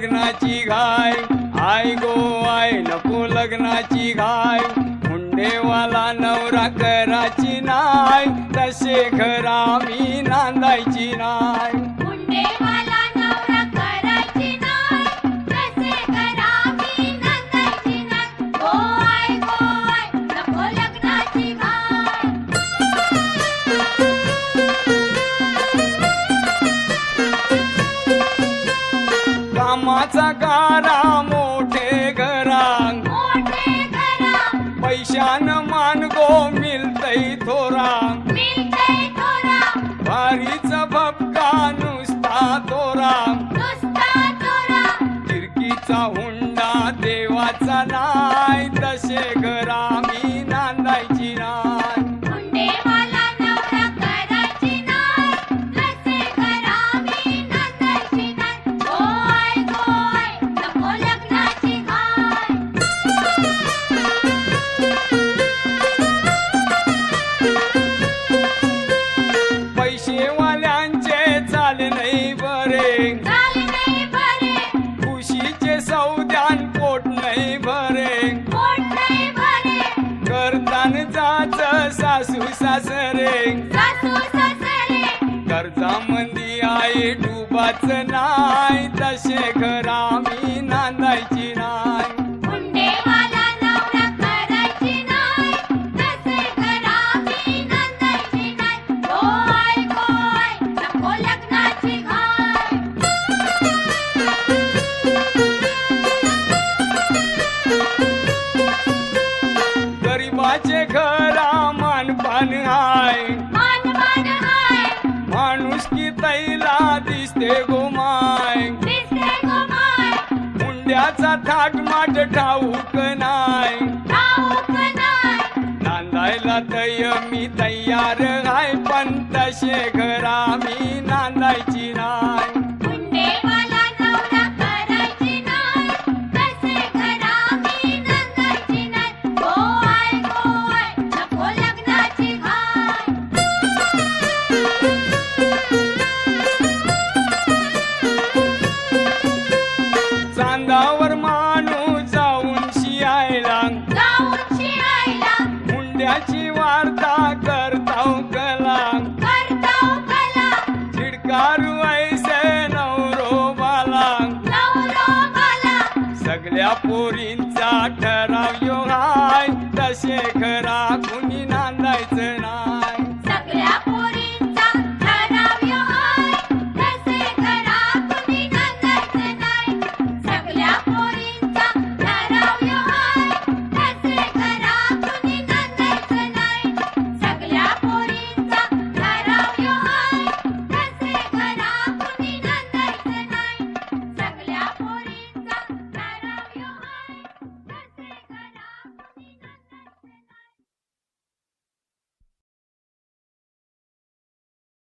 लग्नाची घाय I go I नको लग्नाची घाय मुंडेवाला नवरा कराची नाय तसे घरा मी नांदायची कामाचा गारा मोठे घरा मोठे घरा पैशानं मान गो मिलतय थोरा मिलतय थोरा भारीच भपका नुसता चोरा तिरकीचा हुंडा देवाचा नाय तसे घरा मी नांदायची नाय वचनाय दश ग्रामीण मुंड्याचा थाट माट ठाऊक नाय. ठाऊक नाय. नांदायला तय मी तयार हाय पण तसे घरा मी नांदायची नाय. आपल्या पोरींचा ठराव यो हाय तसे खरा